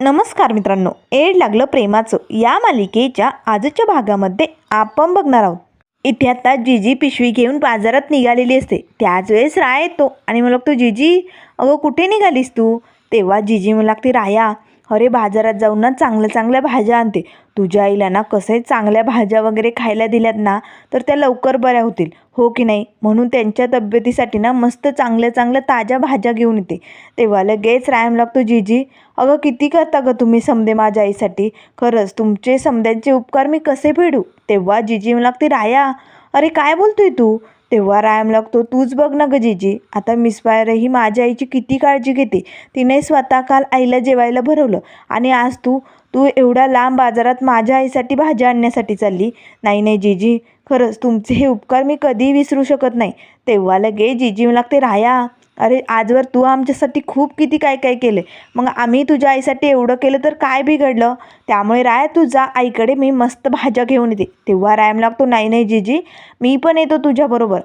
नमस्कार मित्रांनो एड लागलं प्रेमाचं. या मालिकेच्या आजच्या भागामध्ये आपण बघणार आहोत. इथे आता जीजी पिशवी घेऊन बाजारात निघालेली असते. त्याच वेळेस राय येतो आणि मला लागतो जिजी अगं कुठे निघालीस तू? तेव्हा जिजी मला लागते राया अरे बाजारात जाऊन ना चांगल्या चांगल्या भाज्या आणते. तुझ्या आईला ना कसे चांगल्या भाज्या वगैरे खायला दिल्यात ना तर त्या लवकर बऱ्या होतील. हो की नाही? म्हणून त्यांच्या तब्येतीसाठी ना मस्त चांगल्या चांगल्या ताज्या भाज्या घेऊन येते. तेव्हा लगेच रायम लागतो जीजी अगं किती करता गं तुम्ही समदे माझ्या आईसाठी? खरंच तुमचे समद्यांचे उपकार मी कसे फेडू? तेव्हा जिजी लागते राया अरे काय बोलतोय तू? तेव्हा रायम लागतो तूच बघ ना गं जीजी आता मिस ही माझ्या आईची किती काळजी घेते. तिने स्वतः काल आईला जेवायला भरवलं आणि आज तू तू एवढ्या लांब बाजारात माझ्या आईसाठी भाज्या आणण्यासाठी चालली. नाही नाही जीजी खरंच तुमचे हे उपकार मी कधीही विसरू शकत नाही. तेव्हा लगे जीजी लागते राया अरे आजवर तू आमच्यासाठी खूप किती काय काय केले. मग आम्ही तुझ्या आईसाठी एवढं केलं तर काय बिघडलं? त्यामुळे राय तू जा. आईकडे मी मस्त भाज्या घेऊन येते. तेव्हा रायम लागतो नाही नाही जीजी. मी पण येतो तुझ्याबरोबर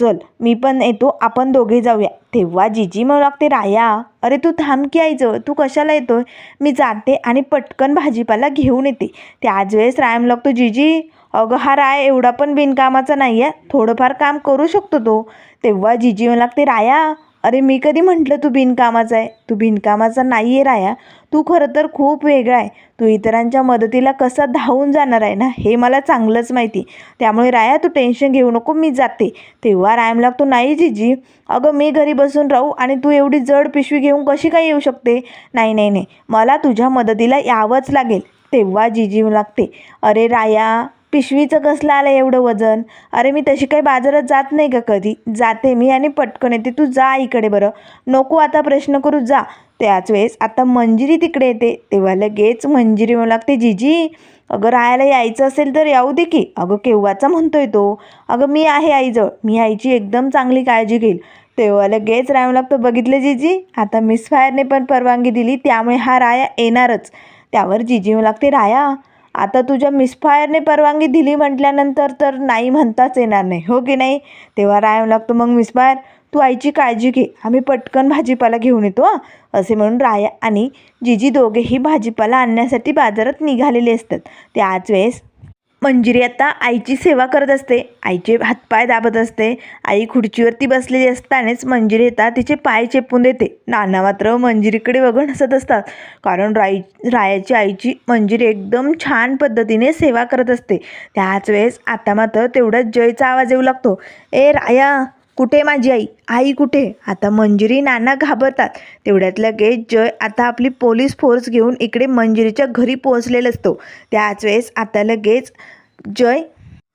चल मी पण येतो. आपण दोघे जाऊया. तेव्हा जीजी मला लागते राया अरे तू थांब की आईजवळ. तू कशाला येतोय? मी जाते आणि पटकन भाजीपाला घेऊन येते. त्याच वेळेस रायम लागतो जीजी अगं हा राय एवढा पण बिनकामाचा नाही आहे थोडंफार काम करू शकतो तो. तेव्हा जीजी मला लागते राया अरे मी कधी म्हटलं तू बिनकामाचा आहे? तू बिनकामाचा नाही आहे राया. तू खरं तर खूप वेगळा आहे. तू इतरांच्या मदतीला कसा धावून जाणार आहे ना? हे मला चांगलंच माहिती. त्यामुळे राया तू टेन्शन घेऊ नको मी जाते. तेव्हा रायम लागतो नाही जीजी. अगं मी घरी बसून राहू आणि तू एवढी जड पिशवी घेऊन कशी काय येऊ शकते? नाही नाही नाही. मला तुझ्या मदतीला यावंच लागेल. तेव्हा जीजी लागते. अरे राया पिशवीचं कसलं आलं एवढं वजन? अरे मी तशी काही बाजारात जात नाही का कधी. जाते मी आणि पटकन येते. तू जा इकडे बरं. नको आता प्रश्न करू जा. त्याच वेळेस आता मंजिरी तिकडे येते. तेव्हा लगेच मंजिरी म्हणू लागते जीजी अगं राहायला यायचं असेल तर याऊ दे की. अगं केव्हाचा म्हणतोय तो? अगं मी आहे आईजवळ. मी आईची एकदम चांगली काळजी घेईल. तेव्हा लगेच राहावं लागतो. बघितलं जीजी? आता मिस फायरने पण परवानगी दिली. त्यामुळे हा राया येणारच. त्यावर जीजी म्हणू लागते राया आता तुझ्या मिसफायरने परवानगी दिली म्हटल्यानंतर तर नाही म्हणताच येणार नाही. हो की नाही? तेव्हा राय लागतो मग मिसफायर तू आईची काळजी घे. आम्ही पटकन भाजीपाला घेऊन येतो असे म्हणून राया आणि जिजी दोघेही भाजीपाला आणण्यासाठी बाजारात निघालेले असतात. त्याच वेळेस मंजिरी आता आईची सेवा करत असते. आईचे हातपाय दाबत असते. आई खुर्चीवरती बसलेली असतानाच मंजिरी येतात तिचे पाय चेपून देते. नाना मात्र मंजिरीकडे बघून हसत असतात. कारण राई रायाची आईची मंजिरी एकदम छान पद्धतीने सेवा करत असते. त्याच वेळेस आता मात्र तेवढाच जयचा आवाज येऊ लागतो. ए राया कुठे माझी आई? आई कुठे? आता मंजिरी नाना घाबरतात. तेवढ्यात लगेच जय आता आपली पोलीस फोर्स घेऊन इकडे मंजिरीच्या घरी पोहोचलेला असतो. त्याच वेळेस आता लगेच जय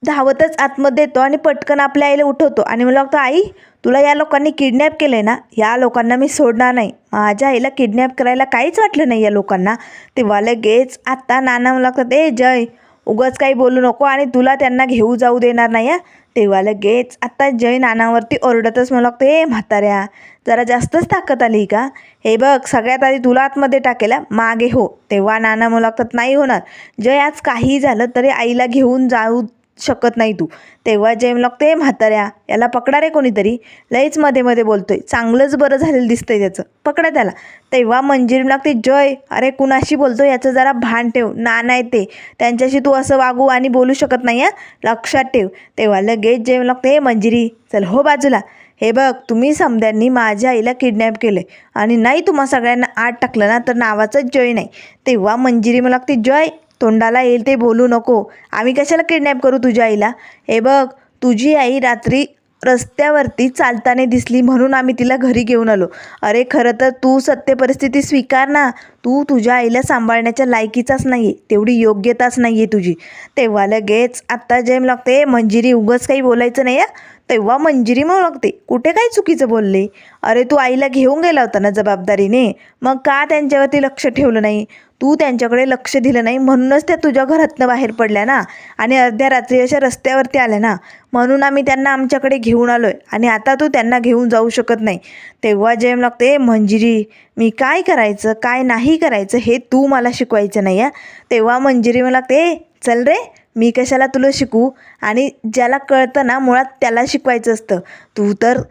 धावतच आतमध्ये येतो आणि पटकन आपल्या आईला उठवतो. आणि मला लागतो आई तुला या लोकांनी किडनॅप केलं आहे ना? या लोकांना मी सोडणार नाही. माझ्या आईला किडनॅप करायला काहीच वाटलं नाही या लोकांना. तेव्हा लगेच आत्ता नाना मला लागतात ए जय उगाच काही बोलू नको आणि तुला त्यांना घेऊ जाऊ देणार नाही तेव्हा लगेच आत्ता जय नानावरती ओरडतच मला लागतो हे म्हाताऱ्या जरा जास्तच ताकद आली का? हे बघ सगळ्यात आधी तुला आतमध्ये टाकेला मागे हो. तेव्हा नाना मला लागतात नाही होणार. जय आज काही झालं तरी आईला घेऊन जाऊ शकत नाही तू. तेव्हा जेम लागते म्हाताऱ्या याला पकडा रे कोणीतरी. लईच मध्ये मध्ये बोलतोय. चांगलंच बरं झालेलं दिसतंय त्याचं. पकडा त्याला. तेव्हा मंजिरी लागते जय अरे कुणाशी बोलतो याचं जरा भान ठेव. ना नाही ते. त्यांच्याशी तू असं वागू आणि बोलू शकत नाही हा? लक्षात ठेव. तेव्हा लगेच जेम लागते हे मंजिरी चल हो बाजूला. हे बघ तुम्ही समद्यांनी माझ्या आईला किडनॅप केलं आणि नाही तुम्हा सगळ्यांना आत टाकलं ना तर नावाचं जय नाही. तेव्हा मंजिरी मला लागते जय तोंडाला येईल ते बोलू नको. आम्ही कशाला किडनॅप करू तुझ्या आईला? हे बघ तुझी आई रात्री रस्त्यावरती चालताना दिसली म्हणून आम्ही तिला घरी घेऊन आलो. अरे खरं तर तू सत्य परिस्थिती स्वीकार ना. तू तुझ्या आईला सांभाळण्याच्या लायकीचाच नाही आहे तेवढी योग्यताच नाही आहे तुझी. तेव्हा लगेच आत्ता जेम लागते मंजिरी उगंच काही बोलायचं नाही आहे तेव्हा मंजिरी मग लागते कुठे काय चुकीचं बोलले? अरे तू आईला घेऊन गेला होता ना जबाबदारीने. मग का त्यांच्यावरती लक्ष ठेवलं नाही? तू त्यांच्याकडे लक्ष दिलं नाही म्हणूनच त्या तुझ्या घरातनं बाहेर पडल्या ना. आणि अर्ध्या रात्री अशा रस्त्यावरती आल्या ना. म्हणून आम्ही त्यांना आमच्याकडे घेऊन आलो आहे आणि आता तू त्यांना घेऊन जाऊ शकत नाही. तेव्हा जेम लागते मंजिरी मी काय करायचं काय नाही करायचं हे तू मला शिकवायचं नाही आहे तेव्हा मंजिरी मला लागते चल रे मी कशाला तुला शिकू? आणि ज्याला कळतं ना मुळात त्याला शिकवायचं असतं. तू तर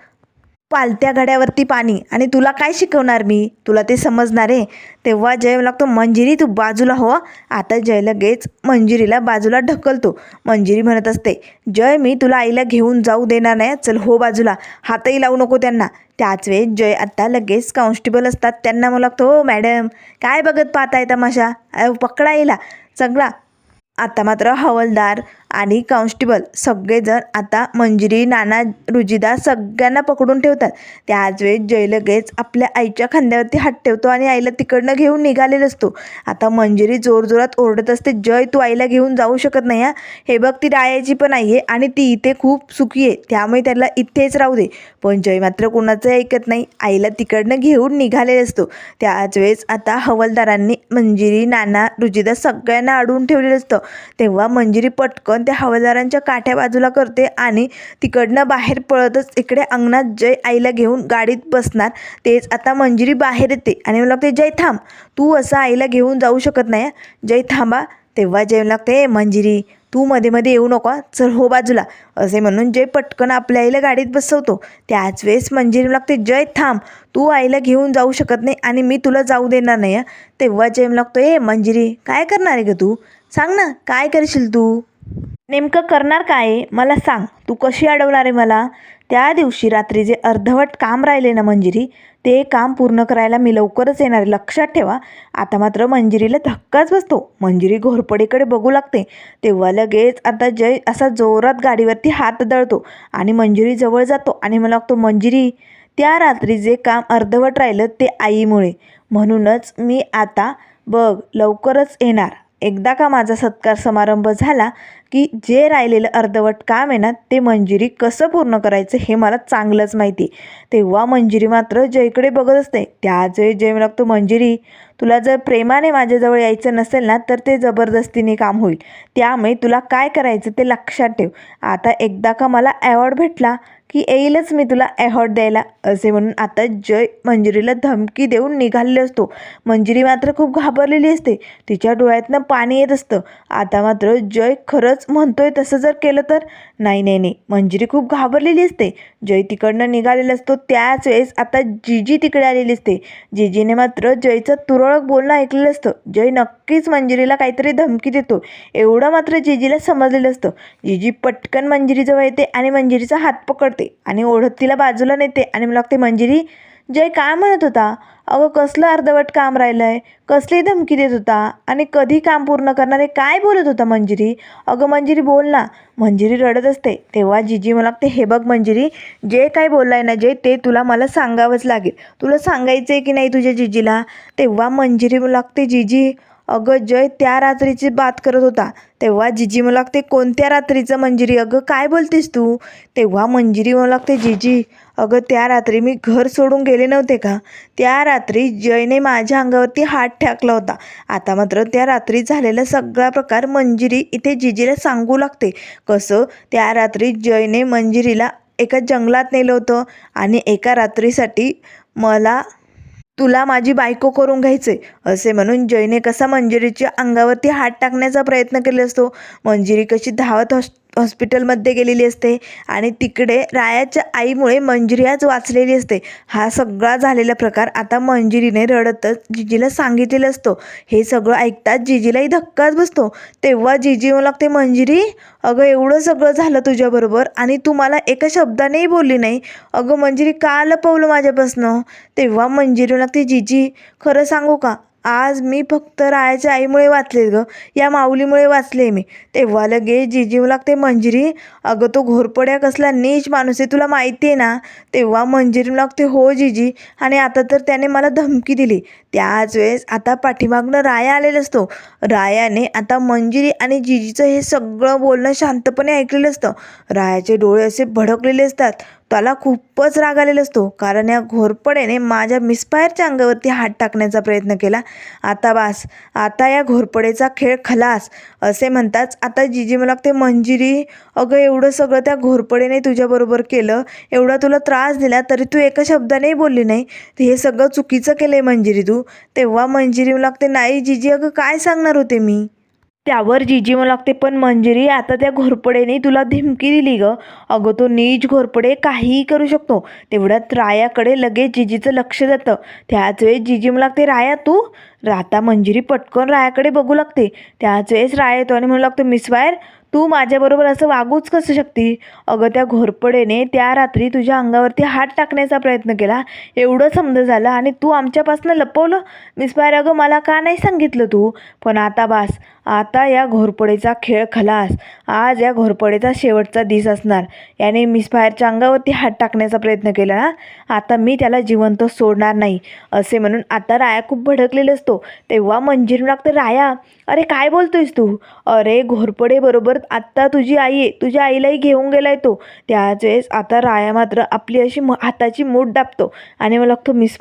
पालत्या घड्यावरती पाणी. आणि तुला काय शिकवणार मी? तुला ते समजणार आहे. तेव्हा जय लागतो मंजिरी तू बाजूला हो. आता जय लगेच मंजिरीला बाजूला ढकलतो. मंजिरी म्हणत असते जय मी तुला आईला घेऊन जाऊ देणार नाही. चल हो बाजूला. हातही लावू नको त्यांना. त्याच वेळेस जय आत्ता लगेच कॉन्स्टेबल असतात. त्यांना मला लागतो हो मॅडम काय बघत पाहताय तमाशा? अहो, पकडा येला सगळा आता मात्र हवालदार आणि कॉन्स्टेबल सगळेजण आता मंजिरी नाना रुजिदा सगळ्यांना पकडून ठेवतात. त्याच वेळेस जय लगेच आपल्या आईच्या खांद्यावरती हात ठेवतो आणि आईला तिकडनं घेऊन निघालेला असतो. आता मंजिरी जोरजोरात ओरडत असते जय तू आईला घेऊन जाऊ शकत नाही हा? हे बघ ती रायाची पण आई आहे आणि ती इथे खूप सुखी आहे. त्यामुळे त्याला इथेच राहू दे. पण जय मात्र कोणाचं ऐकत नाही. आईला तिकडनं घेऊन निघालेला असतो. त्याच वेळेस आता हवलदारांनी मंजिरी नाना रुजिदा सगळ्यांना अडवून ठेवलेलं असतं. तेव्हा मंजिरी पटकन त्या हवालदारांच्या काठ्या बाजूला करते आणि तिकडनं बाहेर पळतच इकडे अंगणात जय आईला घेऊन गाडीत बसणार. तेच आता मंजिरी बाहेर येते आणि मला लागते जय थांब तू असं आईला घेऊन जाऊ शकत नाही जय थांबा. तेव्हा जय लागते मंजिरी तू मध्ये मध्ये येऊ नको चल हो बाजूला. असे म्हणून जय पटकन आपल्या आईला गाडीत बसवतो. त्याच वेळेस मंजिरी लागते जय थांब तू आईला घेऊन जाऊ शकत नाही आणि मी तुला जाऊ देणार नाही तेव्हा जय लागतो ए मंजिरी काय करणार आहे ग तू? सांग ना काय करशील तू? नेमकं करणार काय? आहे? मला सांग. तू कशी अडवणार आहे मला? त्या दिवशी रात्री जे अर्धवट काम राहिले ना मंजिरी ते काम पूर्ण करायला मी लवकरच येणार आहे. लक्षात ठेवा. आता मात्र मंजिरीला धक्काच बसतो. मंजिरी घोरपडीकडे बघू लागते. तेव्हा लगेच आता जय असा जोरात गाडीवरती हात दळतो आणि मंजिरी जवळ जातो आणि मला लागतो मंजिरी त्या रात्री जे काम अर्धवट राहिलं ते आईमुळे. म्हणूनच मी आता बघ लवकरच येणार. एकदा का माझा सत्कार समारंभ झाला की जे राहिलेलं अर्धवट काम आहे ना ते मंजिरी कसं पूर्ण करायचं हे मला चांगलंच माहिती. तेव्हा मंजिरी मात्र जयकडे बघत असते त्याच वेळी जय लागतो मंजिरी तुला जर प्रेमाने माझ्याजवळ यायचं नसेल ना तर ते जबरदस्तीने काम होईल. त्यामुळे तुला काय करायचं ते लक्षात ठेव. आता एकदा का मला ॲवॉर्ड भेटला की येईलच मी तुला ॲवॉर्ड द्यायला असे म्हणून आता जय मंजिरीला धमकी देऊन निघालेले असतो. मंजिरी मात्र खूप घाबरलेली असते. तिच्या डोळ्यातनं पाणी येत असतं. आता मात्र जय खरंच म्हणतोय तसं जर केलं तर? नाही नाही नाही. मंजिरी खूप घाबरलेली असते. जय तिकडनं निघालेला असतो. त्याच वेळेस आता जिजी तिकडे आलेली असते. जिजीने मात्र जयचं तुरळक बोलणं ऐकलेलं असतं. जय नक्कीच मंजिरीला काहीतरी धमकी देतो. एवढं मात्र जिजीला समजलेलं असतं. जिजी पटकन मंजिरीजवळ येते आणि मंजिरीचा हात पकडते आणि ओढत तिला बाजूला नेते आणि मला लागते मंजिरी जय काय म्हणत होता? अगं कसलं अर्धवट काम राहिलं आहे कसली धमकी देत होता? आणि कधी काम पूर्ण करणार काय बोलत होता मंजिरी? अगं मंजिरी बोल ना. मंजिरी रडत असते. तेव्हा जिजी मला लागते हे बघ मंजिरी जे काय बोललाय ना जे ते तुला मला सांगावंच लागेल. तुला सांगायचं आहे की नाही तुझ्या जिजीला? तेव्हा मंजिरी मला लागते जिजी अगं जय त्या रात्रीची बात करत होता. तेव्हा जिजी मला लागते कोणत्या रात्रीचं मंजिरी? अगं काय बोलतेस तू? तेव्हा मंजिरी मला लागते जिजी अगं त्या रात्री मी घर सोडून गेले नव्हते का? त्या रात्री जयने माझ्या अंगावरती हात टाकला होता. आता मात्र त्या रात्री झालेला सगळा प्रकार मंजिरी इथे जिजीला सांगू लागते. कसं? त्या रात्री जयने मंजिरीला एका जंगलात नेलं होतं आणि एका रात्रीसाठी मला तुला माझी बायको करून घ्यायचे असे म्हणून जयने कसा मंजिरीच्या अंगावरती हात टाकण्याचा प्रयत्न केला असतो. मंजिरी कशी धावत हॉस् हॉस्पिटलमध्ये गेलेली असते आणि तिकडे रायाच्या आईमुळे मंजिरी वाचलेली असते. हा सगळा झालेला प्रकार आता मंजिरीने रडतच जिजीला सांगितलेलं असतो. हे सगळं ऐकताच जिजीलाही धक्काच बसतो. तेव्हा जिजी लागते मंजिरी अगं एवढं सगळं झालं तुझ्याबरोबर आणि तू मला एका शब्दानेही बोलली नाही. अगं मंजिरी का लपवलं माझ्यापासनं? तेव्हा मंजिरी लागते जिजी खरं सांगू का? आज मी फक्त रायाच्या आईमुळे वाचले ग. या माऊलीमुळे वाचले मी. तेव्हा लगे जिजीव लागते मंजिरी. अगं तो घोरपड्या कसला नीच माणूस आहे तुला माहिती आहे ना? तेव्हा मंजिरी लागते हो जिजी. आणि आता तर त्याने मला धमकी दिली. त्याच वेळेस आता पाठीमागनं राया आलेला असतो. रायाने आता मंजिरी आणि जिजीचं हे सगळं बोलणं शांतपणे ऐकलेलं असतं. रायाचे डोळे असे भडकलेले असतात. त्याला खूपच राग आलेला असतो. कारण या घोरपडेने माझ्या मिसपायरच्या अंगावरती हात टाकण्याचा प्रयत्न केला. आता बास आता या घोरपडेचा खेळ खलास असे म्हणताच आता जिजी मला लागते मंजिरी अगं एवढं सगळं त्या घोरपडेने तुझ्याबरोबर केलं एवढा तुला त्रास दिला तरी तू एका शब्दानेही बोलली नाही. हे सगळं चुकीचं केलं आहे मंजिरी तू. तेव्हा मंजिरी मला लागते नाही जिजी अगं काय सांगणार होते मी? त्यावर जिजी म्हणू लागते पण मंजिरी आता त्या घोरपडेने तुला धमकी दिली ग. अगं तो नीच घोरपडे काहीही करू शकतो. तेवढ्यात रायाकडे लगेच जिजीचं लक्ष जातं. त्याच वेळेस जीजी म्हणू लागते राया तू? राता मंजिरी पटकन रायाकडे बघू लागते. त्याच वेळेस राया येतो आणि म्हणू लागतो मिस वायर तू माझ्याबरोबर असं वागूच कसं शकते? अगं त्या घोरपडेने त्या रात्री तुझ्या अंगावरती हात टाकण्याचा प्रयत्न केला. एवढं समज झालं आणि तू आमच्यापासून लपवलं. मिस बाहेर अगं मला का नाही सांगितलं तू? पण आता बास आता या घोरपडेचा खेळ खलास. आज या घोरपडेचा शेवटचा दिस असणार. याने मिस अंगावरती हात टाकण्याचा प्रयत्न केला ना आता मी त्याला जिवंत सोडणार नाही असे म्हणून आता राया खूप भडकलेला असतो. तेव्हा मंजिरी लागतं राया अरे काय बोलतोयस तू? अरे घोरपडे बरोबर आत्ता तुझी आई आहे तुझ्या आईलाही घेऊन गेलाय तो. त्याच वेळेस आता राया मात्र आपली अशी म हाताची मूठ दाबतो आणि मला लागतो मिस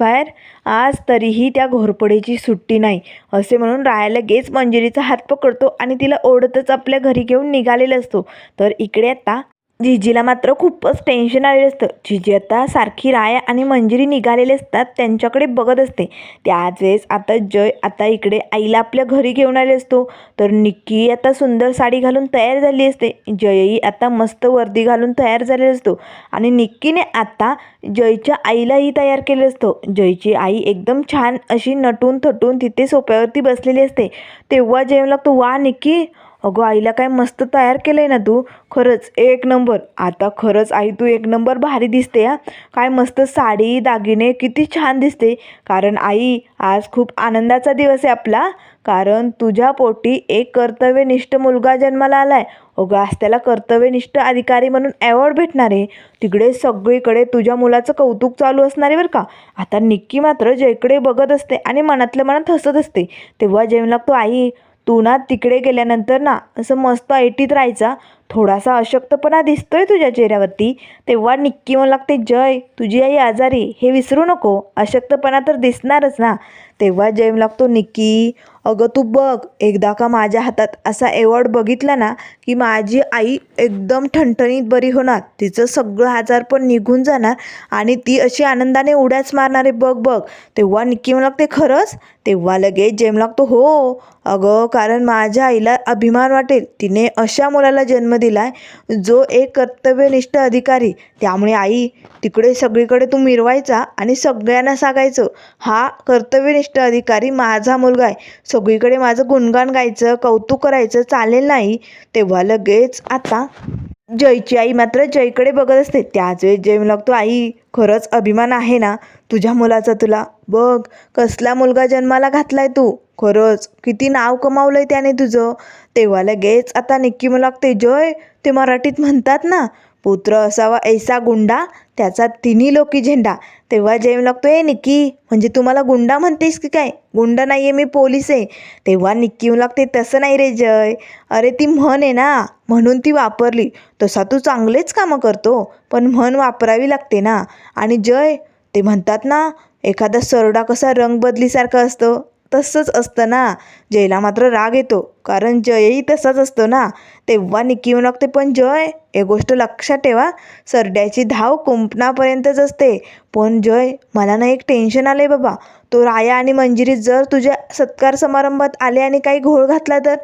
आज तरीही त्या घोरपडेची सुट्टी नाही असे म्हणून राया लगेच मंजिरीचा हात पकडतो आणि तिला ओढतच आपल्या घरी घेऊन निघालेला असतो. तर इकडे आता जिजीला मात्र खूपच टेन्शन आलेलं असतं. जिजी आता सारखी राया आणि मंजिरी निघालेले असतात त्यांच्याकडे बघत असते. त्याच वेळेस आता जय आता इकडे आईला आपल्या घरी घेऊन आले असतो. तर निक्की आता सुंदर साडी घालून तयार झाली असते. जयही आता मस्त वर्दी घालून तयार झालेला असतो. आणि निक्कीने आता जयच्या आईलाही तयार केलं असतो. जयची आई एकदम छान अशी नटून थटून तिथे सोप्यावरती बसलेली असते. तेव्हा जय लागतो वा निक्की अगं आईला काय मस्त तयार केलं आहे ना तू. खरंच एक नंबर. आता खरंच आई तू एक नंबर भारी दिसते हा. काय मस्त साडी दागिने किती छान दिसते. कारण आई आज खूप आनंदाचा दिवस आहे आपला. कारण तुझ्या पोटी एक कर्तव्यनिष्ठ मुलगा जन्माला आला आहे अगं आज त्याला कर्तव्यनिष्ठ अधिकारी म्हणून अवॉर्ड भेटणार आहे. तिकडे सगळीकडे तुझ्या मुलाचं कौतुक चालू असणार आहे बरं का. आता निक्की मात्र जयकडे बघत असते आणि मनातल्या मनात हसत असते. तेव्हा जेवण लागतो आई तू ना तिकडे गेल्यानंतर ना असं मस्त ऐटीत राहायचा. थोडासा अशक्तपणा दिसतोय तुझ्या चेहऱ्यावरती. तेव्हा निक्की म्हणू लागते जय तुझी आई आजारी हे विसरू नको अशक्तपणा तर दिसणारच ना. तेव्हा जय लागतो निक्की अगं तू बघ एकदा का माझ्या हातात असा एवॉर्ड बघितला ना की माझी आई एकदम ठणठणीत बरी होणार. तिचं सगळं आजार पण निघून जाणार आणि ती अशी आनंदाने उड्याच मारणार आहे बघ बघ. तेव्हा निक्की म्हणू लागते खरंच? तेव्हा लगेच जेम लागतो हो अगं कारण माझ्या आईला अभिमान वाटेल. तिने अशा मुलाला जन्म दिलाय. जो एक कर्तव्यनिष्ठ अधिकारी त्यामुळे आई तिकडे सगळीकडे तू मिरवायचा आणि सगळ्यांना सांगायचं हा कर्तव्यनिष्ठ अधिकारी माझा मुलगा आहे. सगळीकडे माझं गुणगान गायचं कौतुक करायचं चालेल नाही. तेव्हा लगेच आता जयची आई मात्र जयकडे बघत असते. त्याच वेळेस जय लागतो आई खरंच अभिमान आहे ना तुझ्या मुलाचा तुला? बघ कसला मुलगा जन्माला घातलाय तू. खरंच किती नाव कमावलंय त्याने तुझं? तेव्हा लगेच आता निक्की मला लागते जय! ते मराठीत म्हणतात ना पुत्र असावा ऐसा गुंडा त्याचा तिन्ही लोकी झेंडा. तेव्हा जय लागतो ए निक्की म्हणजे तुम्हाला गुंडा म्हणतेस की काय? गुंड नाही आहे मी पोलीस आहे. तेव्हा निक्की लागते तसं नाही रे जय! अरे ती म्हण आहे ना म्हणून ती वापरली. तसा तू चांगलेच कामं करतो पण म्हण वापरावी लागते ना. आणि जय! ते म्हणतात ना एखादा सरडा कसा रंग बदलीसारखं असतं. तसंच असतं ना. जयला मात्र राग येतो. कारण जयही तसाच असतो ना. तेव्हा निकी येऊ लागते पण जय हे गोष्ट लक्षात ठेवा. सरड्याची धाव कुंपणापर्यंतच असते. पण जय मला ना एक टेन्शन आलं आहे बाबा. तो राया आणि मंजिरी जर तुझ्या सत्कार समारंभात आले आणि काही घोळ घातला तर?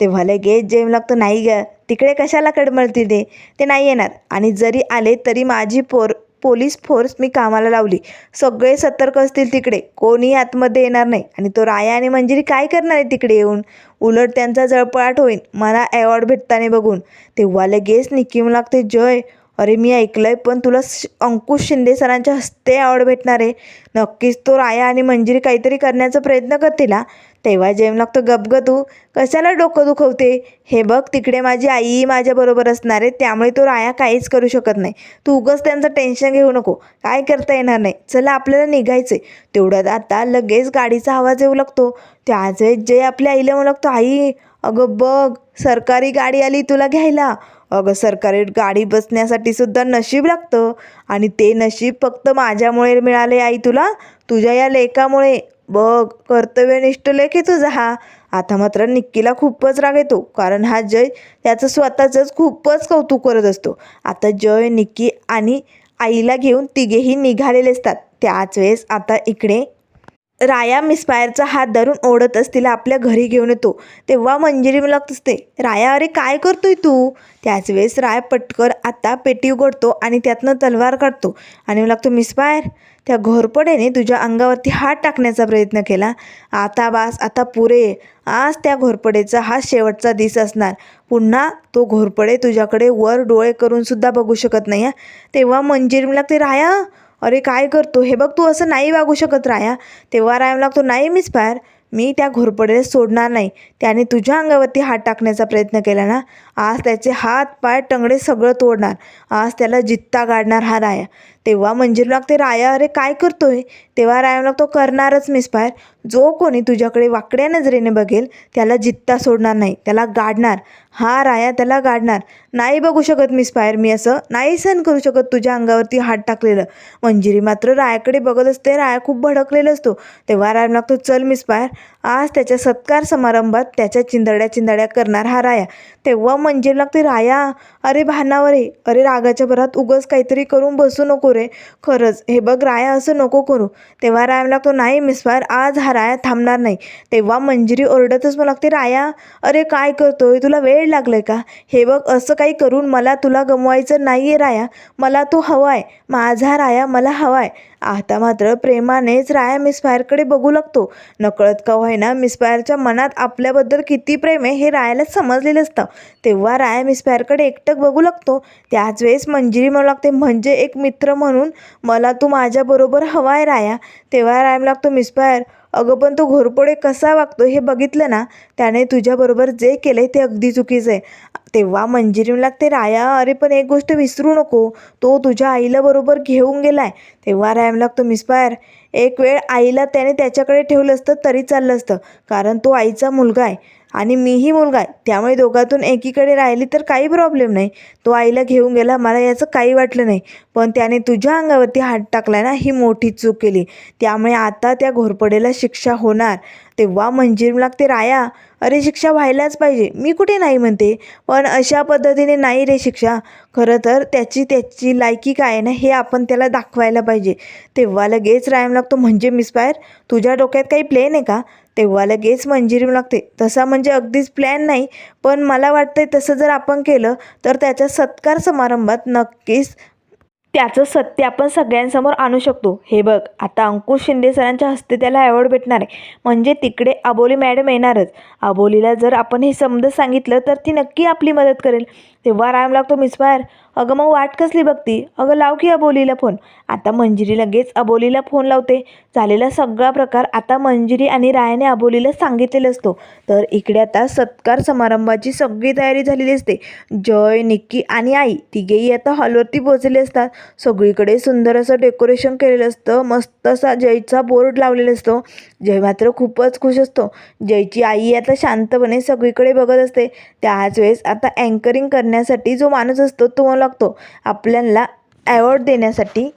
तेव्हा लगेच जेम लागतं नाही ग. तिकडे कशाला कडमळतील ते? ते नाही येणार. आणि जरी आले तरी माझी पोर पोलीस फोर्स मी कामाला लावली. सगळे सतर्क असतील तिकडे. कोणी आतमध्ये येणार नाही. आणि तो राया आणि मंजिरी काय करणार आहे तिकडे येऊन? उलट त्यांचा जळपळाट होईल मला अवॉर्ड भेटताना बघून. तेव्हा लगेच निकीम लागते जय अरे मी ऐकलं आहे पण तुला श- अंकुश शिंदे सरांच्या हस्ते आवड भेटणार आहे. नक्कीच तो राया आणि मंजिरी काहीतरी करण्याचा प्रयत्न करतील हा. तेव्हा जेम लागतो गपग तू. कशाला डोकं दुखवते? हे बघ तिकडे माझी आई माझ्याबरोबर असणार आहे त्यामुळे तो राया काहीच करू शकत नाही. तू उगंच त्यांचं टेन्शन घेऊ नको. काय करता येणार नाही. चला आपल्याला निघायचं तेवढ्यात आता लगेच गाडीचा आवाज येऊ लागतो. त्याच वेळेस जय आपल्या आईला म्हणू लागतो आई अगं बघ सरकारी गाडी आली तुला घ्यायला. अगं सरकारी गाडी बसण्यासाठी सुद्धा नशीब लागतं. आणि ते नशीब फक्त माझ्यामुळे मिळाले आई तुला. तुझ्या या लेखामुळे. बघ कर्तव्यनिष्ठ लेख आहे तुझा हा. आता मात्र निक्कीला खूपच राग येतो कारण हा जय त्याचं स्वतःचंच खूपच कौतुक करत असतो. आता जय निक्की आणि आईला घेऊन तिघेही निघालेले असतात. त्याच वेळेस आता इकडे राया मिसफायरचा हात धरून ओढतच तिला आपल्या घरी घेऊन येतो. तेव्हा मंजिरी म्हणत असते. राया अरे काय करतोय तू? त्याच वेळेस राय पटकर आता पेटी उघडतो आणि त्यातनं तलवार काढतो. आणि मला लागतो मिसफायर त्या घोरपडेने तुझ्या अंगावरती हात टाकण्याचा प्रयत्न केला. आता बास आता पुरे. आज त्या घोरपडेचा हा शेवटचा दिस असणार. पुन्हा तो घोरपडे तुझ्याकडे वर डोळे करून सुद्धा बघू शकत नाही तेव्हा मंजिरी मला लागते राया अरे काय करतो? हे बघ तू असं नाही वागू शकत राया. तेव्हा रायम लागतो नाही मिस फायर मी त्या घोरपडेला सोडणार नाही. त्याने तुझ्या अंगावरती हात टाकण्याचा प्रयत्न केला ना आज त्याचे हात पाय टंगडे सगळं तोडणार. आज त्याला जित्ता गाडणार हा राया. तेव्हा मंजिरी लागते राया अरे काय करतोय? तेव्हा राया लागतो करणारच मिस फायर जो कोणी तुझ्याकडे वाकड्या नजरेने बघेल त्याला जित्ता सोडणार नाही. त्याला गाडणार. हा राया त्याला गाडणार. नाही बघू शकत मिस फायर मी असं नाही सहन करू शकत तुझ्या अंगावरती हात टाकलेलं. मंजिरी मात्र रायाकडे बघत असते राया खूप भडकलेला असतो. तेव्हा राया लागतो चल मिस फायर आज त्याच्या सत्कार समारंभात त्याच्या चिंदड्या चिंदड्या करणार हा राया. तेव्हा मंजिरी लागते राया अरे भानावर अरे रागाच्या भरात उगस काहीतरी करून बसू नको. रे खरंच. हे बघ राया असं नको करू. तेव्हा राया लागतो नाही मिस आज हा राया थांबणार नाही. तेव्हा मंजिरी ओरडतच मला लागते राया अरे काय करतोय? तुला वेळ लागलाय का? हे बघ असं काही करून मला तुला गमवायचं नाही आहे राया. मला तू हवाय. माझा राया मला हवाय. आता मात्र प्रेमानेच राया मिसफायरकडे बघू लागतो. नकळत का होईना मिसफायरच्या मनात आपल्याबद्दल किती प्रेम आहे हे रायाला समजलेलं असतं. तेव्हा राया मिसफायरकडे एकटक बघू लागतो. त्याच वेळेस मंजिरी म्हणू लागते म्हणजे एक मित्र म्हणून मला तू माझ्याबरोबर हवा आहे राया. तेव्हा रायम लागतो मिसफायर अगं पण तो घोरपोडे कसा वागतो हे बघितलं ना? त्याने तुझ्याबरोबर जे केलंय ते अगदी चुकीचं आहे. तेव्हा मंजिरी लागते राया अरे पण एक गोष्ट विसरू नको. तो तुझ्या आईला बरोबर घेऊन गेलाय. तेव्हा राया लागतो मिसपायर एक वेळ आईला त्याने त्याच्याकडे ठेवलं असतं तरी चाललं असतं कारण तो आईचा मुलगा आहे आणि मीही मुलगा आहे. त्यामुळे दोघातून एकीकडे राहिली तर काही प्रॉब्लेम नाही. तो आईला घेऊन गेला मला याचं काही वाटलं नाही. पण त्याने तुझ्या अंगावरती हात टाकला ना ही मोठी चूक केली. त्यामुळे आता त्या घोरपडेला शिक्षा होणार. तेव्हा मंजिरी लागते राया अरे शिक्षा व्हायलाच पाहिजे. मी कुठे नाही म्हणते. पण अशा पद्धतीने नाही रे शिक्षा. खरं तर त्याची त्याची लायकी काय आहे ना हे आपण त्याला दाखवायला पाहिजे. तेव्हा लगेच रायम लागतो म्हणजे मिसपायर तुझ्या डोक्यात काही प्लेन आहे का? तेव्हा लगेच मंजिरी लागते. तसा म्हणजे अगदीच प्लॅन नाही. पण मला वाटतंय तसं जर आपण केलं तर त्याच्या सत्कार समारंभात नक्कीच त्याचं सत्य आपण सगळ्यांसमोर आणू शकतो. हे बघ आता अंकुश शिंदे सरांच्या हस्ते त्याला अवॉर्ड भेटणार आहे. म्हणजे तिकडे अबोली मॅडम येणारच. अबोलीला जर आपण हे समज सांगितलं तर ती नक्की आपली मदत करेल. तेव्हा राम लागतो मिसफायर अगं मग वाट कसली बघती? अगं लाव की अबोलीला फोन. आता मंजिरी लगेच अबोलीला फोन लावते. झालेला सगळा प्रकार आता मंजिरी आणि रायाने अबोलीला सांगितलेला असतो. तर इकडे आता सत्कार समारंभाची सगळी तयारी झालेली असते. जय निक्की आणि आई तिघेही आता हॉलवरती पोहोचले असतात. सगळीकडे सुंदर असं डेकोरेशन केलेलं असतं. मस्त असा जयचा बोर्ड लावलेला असतो. जय मात्र खूपच खुश असतो. जयची आई आता शांतपणे सगळीकडे बघत असते. त्याच वेळेस आता अँकरिंग करणे करण्यासाठी जो माणूस असतो तो लागतो. आपल्याला ॲवॉर्ड देण्यासाठी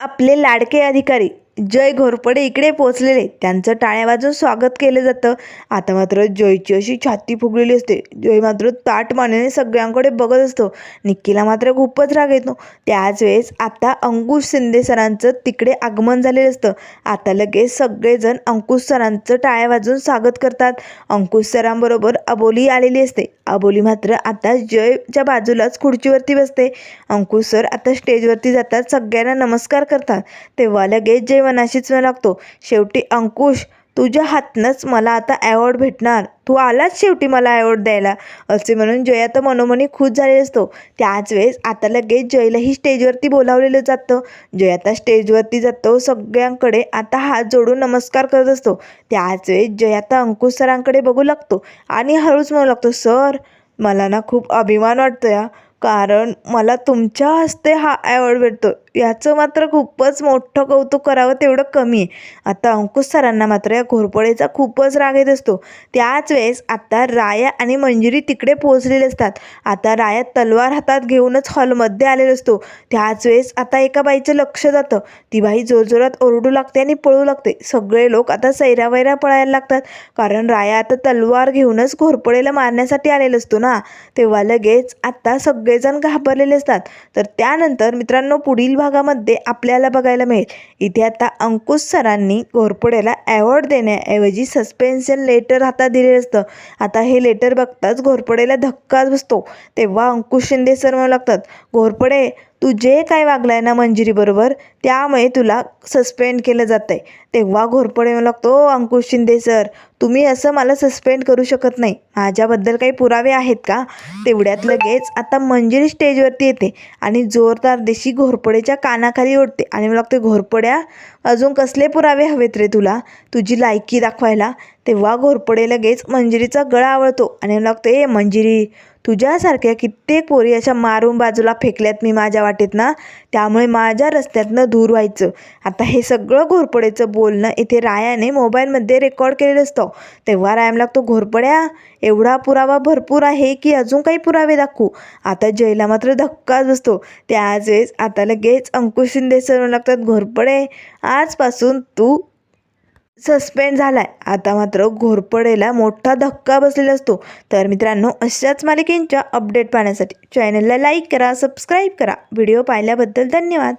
आपले लाडके अधिकारी जय घोरपडे इकडे पोचलेले त्यांचं टाळ्या वाजून स्वागत केलं जातं. आता मात्र जयची अशी छाती फुगलेली असते. जय मात्र ताट मानेने सगळ्यांकडे बघत असतो. निक्कीला मात्र खूपच राग येतो. त्याच वेळेस आता अंकुश शिंदे सरांचं तिकडे आगमन झालेलं असतं. आता लगेच सगळेजण अंकुश सरांचं टाळ्या वाजून स्वागत करतात. अंकुश सरांबरोबर अबोली आलेली असते. अबोली मात्र आता जयच्या बाजूलाच खुर्चीवरती बसते. अंकुश सर आता स्टेजवरती जातात. सगळ्यांना नमस्कार करतात. तेव्हा लगेच जय मनाशीच लागतो. शेवटी अंकुश तुझ्या हातनंच मला आता अवॉर्ड भेटणार. तू आलाच शेवटी मला अवॉर्ड द्यायला. असे म्हणून जय आता मनोमनी खुश झाले असतो. त्याच वेळेस आता लगेच जयलाही स्टेजवरती बोलावलेलं जातं. जय आता स्टेजवरती जातो. सगळ्यांकडे आता हात जोडून नमस्कार करत असतो. त्याच वेळेस जय आता अंकुश सरांकडे बघू लागतो आणि हळूच म्हणू लागतो सर मला ना खूप अभिमान वाटतो या कारण मला तुमच्या हस्ते हा अवॉर्ड भेटतो याचं मात्र खूपच मोठं कौतुक करावं तेवढं कमी आहे. आता अंकुश सरांना मात्र या घोरपडेचा खूपच राग येत असतो. त्याच वेळेस आता राया आणि मंजिरी तिकडे पोहोचलेले असतात. आता राया तलवार हातात घेऊनच हॉलमध्ये आलेला असतो. त्याच वेळेस आता एका बाईचं लक्ष जातं. ती बाई जोरजोरात ओरडू लागते आणि पळू लागते. सगळे लोक आता सैरावैरा पळायला लागतात. कारण राया आता तलवार घेऊनच घोरपडेला मारण्यासाठी आलेला असतो ना. तेव्हा लगेच आता सगळेजण घाबरलेले असतात. तर त्यानंतर मित्रांनो पुढील भागामध्ये आपल्याला बघायला मिळेल. इथे आता अंकुश सरांनी घोरपडेला अवॉर्ड देण्याऐवजी सस्पेन्शन लेटर हातात दिलेलं असतं. आता हे लेटर बघताच घोरपडेला धक्काच बसतो. तेव्हा अंकुश शिंदे सर म्हणू लागतात घोरपडे तू जे काय वागलाय ना मंजिरीबरोबर त्यामुळे तुला सस्पेंड केलं जात आहे तेव्हा घोरपडे म्हणू लागतो अंकुश शिंदे सर. तुम्ही असं मला सस्पेंड करू शकत नाही. माझ्याबद्दल काही पुरावे आहेत का? तेवढ्यात लगेच आता मंजिरी स्टेजवरती येते आणि जोरदार देशी घोरपडेच्या कानाखाली ओढते. आणि मला लागते घोरपड्या अजून कसले पुरावे हवेत रे तुला? तुझी लायकी दाखवायला. तेव्हा घोरपडे लगेच मंजिरीचा गळा आवळतो आणि मला ए मंजिरी तुझ्यासारख्या कित्येक पोरी अशा मारून बाजूला फेकल्यात मी माझ्या वाटेत ना? त्यामुळे माझ्या रस्त्यातनं दूर व्हायचं. आता हे सगळं घोरपडेचं बोलणं इथे रायाने मोबाईलमध्ये रेकॉर्ड केलेलं असतं. तेव्हा रायाम लागतो घोरपड्या एवढा पुरावा भरपूर आहे की अजून काही पुरावे दाखवू? आता जयला मात्र धक्काच बसतो. त्याच वेळेस आता लगेच अंकुश शिंदे सर लागतात घोरपडे आजपासून तू सस्पेंड झालाय. आता मात्र घोरपडेला मोठा धक्का बसलेला असतो. तर मित्रांनो अशाच मालिकेंच्या अपडेट पाहण्यासाठी चॅनलला लाईक करा सबस्क्राईब करा. व्हिडिओ पाहिल्याबद्दल धन्यवाद.